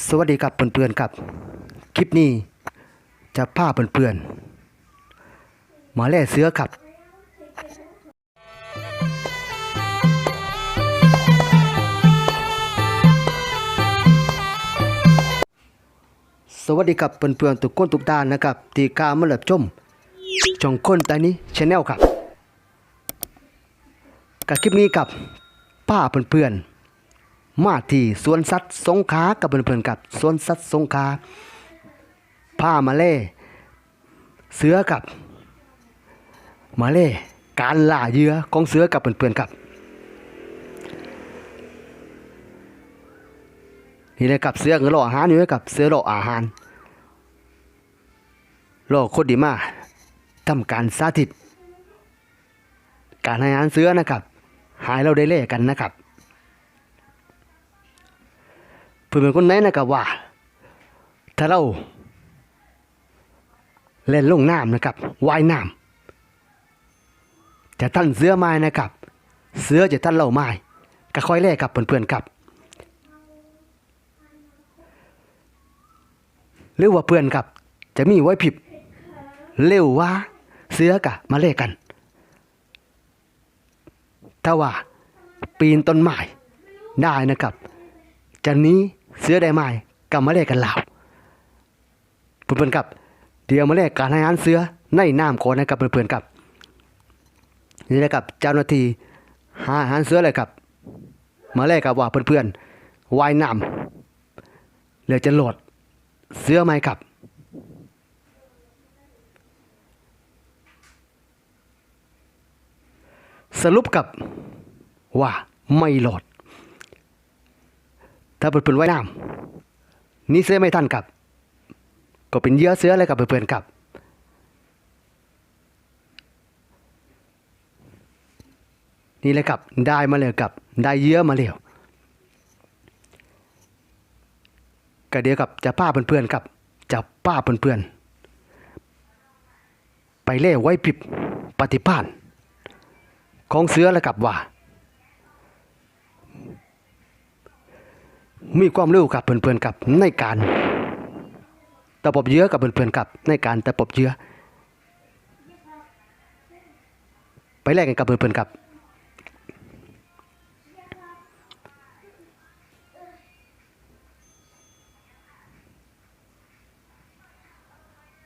สวัสดีครับเพื่อนๆครับ คลิปนี้จะพาเพื่อนๆมาแล่เสือครับ สวัสดีครับเพื่อนๆทุกคนทุกด้านนะครับที่กล้ามารับชมช่องคนตานี้ชาแนลครับกับคลิปนี้กับป้าเพื่อนๆ มาที่สวนสัตว์สงขากับเพื่อนๆกับสวนสัตว์สงขลาพามาเล่เสือกับ มาเล่การล่าเหยื่อของเสือกับเพื่อนๆกับนี่เลยกับเสือเงรออาหารอยู่กับเสือรออาหารรอโคตรดีมากทำการสาธิต การให้อาหารเสือนะครับ หายเราได้เล่กันนะครับ พื่อนคนไหนนะครับว่า ถ้าเราเล่นลงน้ำนะครับว่ายน้ำจะท่านเสือไม้นะครับ เสือจะท่านเราไม้ก็ค่อยเล่กับเพื่อนๆครับหรือว่าเพื่อนครับ จะมีไว้ผิบเร็วว่า เสือกะมาเล่กันถ้าว่าปีนต้นไม้ได้นะครับ จะนี้ เสื้อได้ไม้ก็มาเล่กันลาวเพื่อนๆครับ เดี๋ยวมาเล่การให้อาหารเสื้อในน้ำก่อนะครับเพื่อนๆครับนี่นะครับเจ้าหน้าที่หาอาหารเสื้อเลยครับ มาเล่กับว่าเพื่อนๆว่ายน้ำเหลือจะโหลดเสื้อไหมครับสรุปกับว่าไม่หลอด ถ้าเปิดเปิดไว้น้ำนี่เสื้อไม่ทันกับก็เป็นเยื่อเสื้อเลยกับเพื่อนๆกับนี่เลยครับได้มาเลยกับได้เยื่อมาแล้วก็เดียวกับจะป้าเพื่อนๆกับจะป้าเพื่อนๆไปเล่ไว้ปิบปฏิพานของเสื้อแล้วกับว่า มีความรู้กับเพื่อนๆกับในการตะปบเยื้อกับเพื่อนๆกับในการตะปบเยื้อไปแลกกันกับเพื่อนๆกับ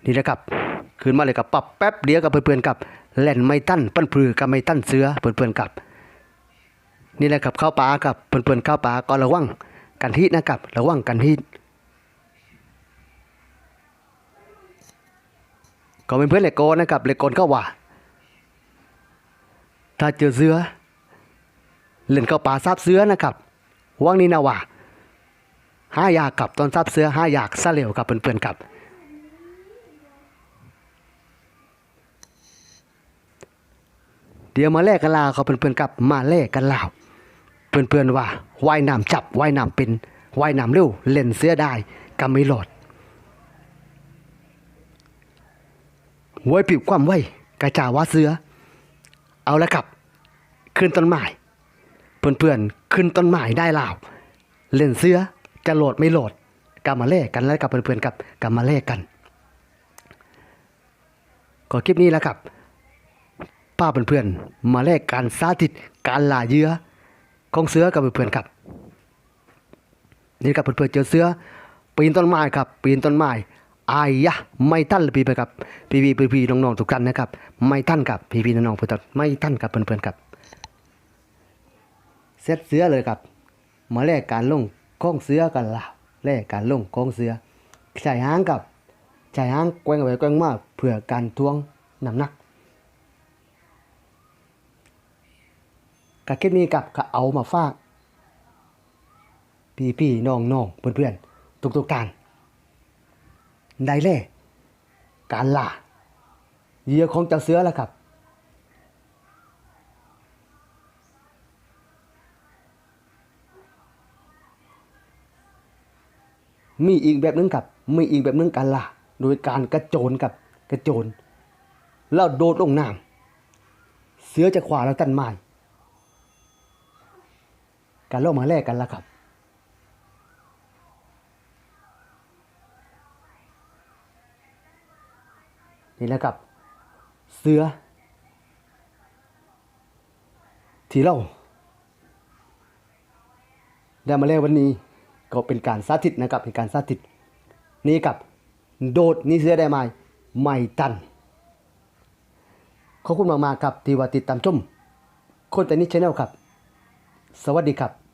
นี่แหละครับขึ้นมาเลยกับปรับแป๊บเดียวกับเพื่อนๆกับแล่นไม่ตั้นปั้นปลือกับไม่ตั้นเสือเพื่อนๆกับ นี่แหละครับเข้าป่ากับเพื่อนๆเข้าป่าก็ระวัง กันที่นะครับ ระวังกันที่ก็เป็นเพื่อนเลโกนนะครับเลโกนก็ว่า ถ้าเจอเสือเล่นเข้าป่าซับเสือนะครับว่างนี้นะว่าห้าอยากกับตอนซับเสือห้าอยากซะเหลวกับเพื่อนๆกับเดี๋ยวมาแลกกันลาเขาเพื่อนๆกับมาแลกกันลาว เพื่อนๆว่าว่ายน้ำจับว่ายน้ำเป็นว่ายน้ำเร็วเล่นเสื้อได้กำไม่หลอดไว้ปิบความไว้กระจาว่าเสือ เอาละครับ ขึ้นต้นไม้เพื่อนๆขึ้นต้นไม้ได้ล่าวเล่นเสื้อจะโหลดไม่โหลดกำมาแลกกันแล้วกับเพื่อนๆกับกำมาแลกกันก็คลิปนี้แล้วครับป้าเพื่อนๆมาแลกการสาธิตการล่าเยื่อ ของเสือกับเพื่อนๆครับ นี่ครับเพื่อนๆเจอเสือปีนต้นไม้ครับปีนต้นไม้อายยะไม่ทันเลยพี่ไปครับพี่พี่พี่พี่น้องๆทุกท่านนะครับ ไม่ทันครับพี่พี่น้องๆเพื่อนๆไม่ทันครับเพื่อนๆครับเซตเสือเลยครับ มาแลกการลงข้องเสือกันล่ะแลกการลงข้องเสือใช้หางกับใช้หางแกว่งไปแกว่งมาเพื่อการทวงน้ำหนัก กับคลิปนี้กับก็เอามาฝากพี่พี่น้องน้องเพื่อนเพื่อนทุกทุกการได้เล่การล่าเหยื่อของเจ้าเสือแล้วครับ มีอีกแบบนึงครับ มีอีกแบบนึงการล่าโดยการกระโจนกับกระโจน แล้วโดดลงน้ำเสือจะขวาแล้วตันไม้ การลงมาแลกกันแล้วครับนี่แหละครับ เสือ ที่เราได้มาแล้ววันนี้ก็เป็นการสาธิตนะครับเป็นการสาธิต นี่กับโดดนี่เสือได้ไหมไม่ตันขอบคุณมากๆครับที่ว่าติดตามชมคนแต่นี้ชแนลครับ สวัสดีครับ